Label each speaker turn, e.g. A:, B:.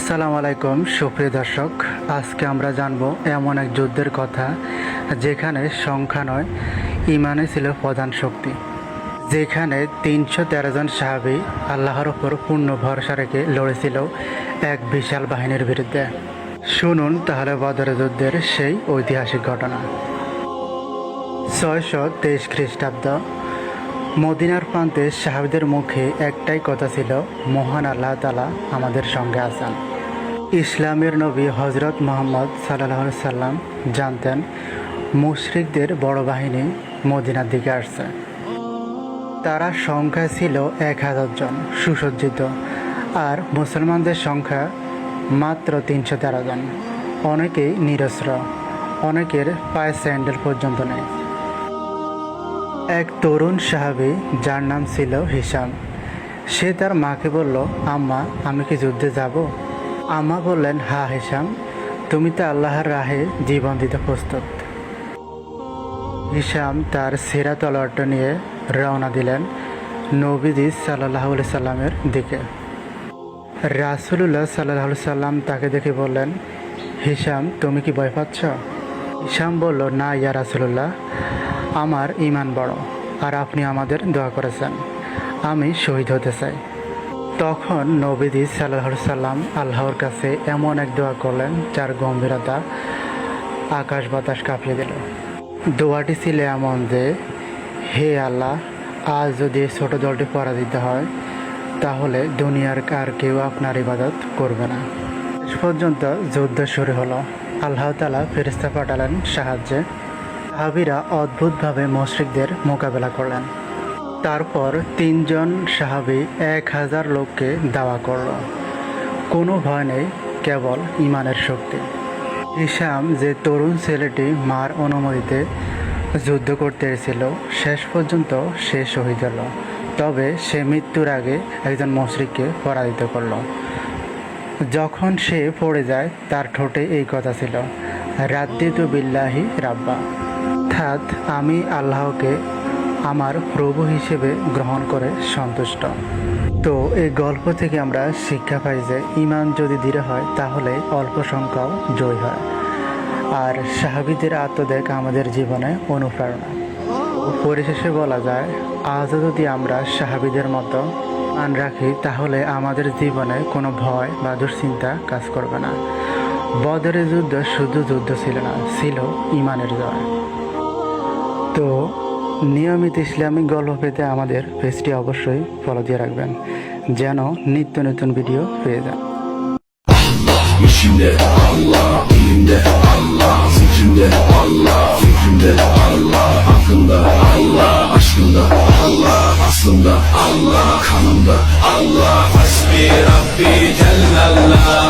A: আসসালামু আলাইকুম, সুপ্রিয় দর্শক। আজকে আমরা জানব এমন এক যুদ্ধের কথা যেখানে সংখ্যা নয় ইমানে ছিল প্রধান শক্তি। যেখানে তিনশো তেরো জন সাহাবি আল্লাহর ওপর পূর্ণ ভরসা রেখে লড়েছিল এক বিশাল বাহিনীর বিরুদ্ধে। শুনুন তাহলে বদর যুদ্ধের সেই ঐতিহাসিক ঘটনা। ছয়শো তেইশ খ্রিস্টাব্দ মদিনার প্রান্তে সাহাবিদের মুখে একটাই কথা ছিল, মহান আল্লাহ তালা আমাদের সঙ্গে আছেন। ইসলামের নবী হজরত মোহাম্মদ সাল্লাহ সাল্লাম জানতেন, মুশরিকদের বড় বাহিনী মদিনার দিকে আসছে। তারা সংখ্যা ছিল এক হাজার জন, সুসজ্জিত, আর মুসলমানদের সংখ্যা মাত্র তিনশো তেরো জন। অনেকেই নিরস্ত্র, অনেকের পায়ে স্যান্ডেল পর্যন্ত নেই। এক তরুণ সাহাবি যার নাম ছিল হিসাম। সে তার মাকে বলল, আম্মা, আমি কি যুদ্ধে যাব? আম্মা বললেন, হা হিসাম, তুমি তো আল্লাহর রাহে জীবন দিতে প্রস্তুত। হিসাম তার সেরা তলোয়ারটা নিয়ে রওনা দিলেন নবীজি সাল্লাহ সাল্লামের দিকে। রাসুলুল্লাহ সাল্লাহ সাল্লাম তাকে দেখে বললেন, হিসাম, তুমি কি ভয় পাচ্ছ? হিসাম বলল, না ইয়া রাসুলুল্লাহ আমার ইমান বড়, আর আপনি আমাদের দোয়া করেছেন। আমি শহীদ হতে চাই। তখন নবীজি সাল্লাহ সাল্লাম আল্লাহর কাছে এমন এক দোয়া করলেন, যার গম্ভীরতা আকাশ বাতাস কাঁপিয়ে দিল। দোয়াটি ছিল এমন যে, হে আল্লাহ, আজ যদি ছোট দলটি পরাজিত হয়, তাহলে দুনিয়ার আর কেউ আপনার ইবাদত করবে না। শেষ পর্যন্ত যুদ্ধ শুরু হলো। আল্লাহ তালা ফেরিস্তা পাঠালেন সাহায্যে। সাহাবিরা অদ্ভুতভাবে মুশরিকদের মোকাবেলা করলেন। তারপর তিনজন সাহাবি এক হাজার লোককে দাওয়া করল। কোনো ভয় নেই, কেবল ইমানের শক্তি। হিসাম যে তরুণ ছেলেটি মার অনুমতিতে যুদ্ধ করতে এসেছিল, শেষ পর্যন্ত সে শহীদ হলো। তবে সে মৃত্যুর আগে একজন মুশরিককে পরাজিত করল। যখন সে পড়ে যায়, তার ঠোঁটে এই কথা ছিল, রাদ্দিতু বিল্লাহি রাব্বা। অর্থাৎ আমি আল্লাহকে আমার প্রভু হিসেবে গ্রহণ করে সন্তুষ্ট। তো এই গল্প থেকে আমরা শিক্ষা পাই যে ইমান যদি দৃঢ় হয়, তাহলে অল্প সংখ্যাও জয় হয়। আর সাহাবিদের আত্মদেখ আমাদের জীবনে অনুপ্রেরণা। পরিশেষে বলা যায়, আজও যদি আমরা সাহাবিদের মতো মান রাখি, তাহলে আমাদের জীবনে কোনো ভয় বা দুশ্চিন্তা কাজ করবে না। বদরের যুদ্ধ শুধু যুদ্ধ ছিল না, ছিল ইমানের জয়। তো নিয়মিত ইসলামিক গল্প পেতে আমাদের পেজটি অবশ্যই ফলো দিয়ে রাখবেন যেন নিত্য নতুন ভিডিও পেয়ে যান
B: İçimde Allah, dilimde Allah, zikrimde Allah, fikrimde Allah, aklımda Allah, aşkımda Allah, aslımda Allah, kanımda Allah. Hasbi Rabbi Cellallah.